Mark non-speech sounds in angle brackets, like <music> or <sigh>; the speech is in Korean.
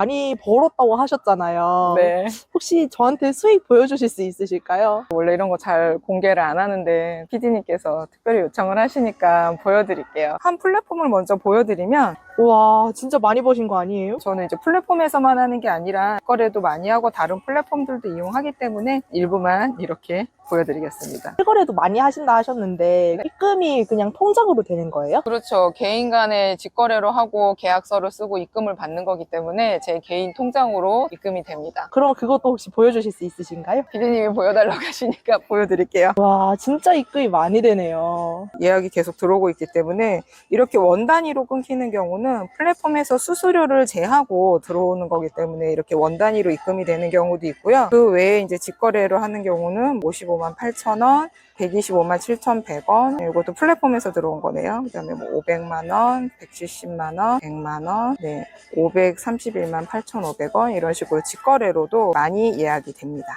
많이 벌었다고 하셨잖아요. 네. 혹시 저한테 수익 보여주실 수 있으실까요? 원래 이런 거 잘 공개를 안 하는데 PD님께서 특별히 요청을 하시니까 보여드릴게요. 한 플랫폼을 먼저 보여드리면 와, 진짜 많이 버신 거 아니에요? 저는 이제 플랫폼에서만 하는 게 아니라 거래도 많이 하고 다른 플랫폼들도 이용하기 때문에 일부만 이렇게 보여드리겠습니다. 실거래도 많이 하신다 하셨는데 네. 입금이 그냥 통장으로 되는 거예요? 그렇죠. 개인 간에 직거래로 하고 계약서를 쓰고 입금을 받는 거기 때문에 제 개인 통장으로 입금이 됩니다. 그럼 그것도 혹시 보여주실 수 있으신가요? 피디님이 보여달라고 <laughs> 하시니까 보여드릴게요. 와, 진짜 입금이 많이 되네요. 예약이 계속 들어오고 있기 때문에 이렇게 원 단위로 끊기는 경우는 플랫폼에서 수수료를 제하고 들어오는 거기 때문에 이렇게 원 단위로 입금이 되는 경우도 있고요. 그 외에 이제 직거래를 하는 경우는 55만 8천 원, 125만 7,100원. 이것도 플랫폼에서 들어온 거네요. 그 다음에 뭐 500만 원, 170만 원, 100만 원, 네, 531만 8,500원 이런 식으로 직거래로도 많이 예약이 됩니다.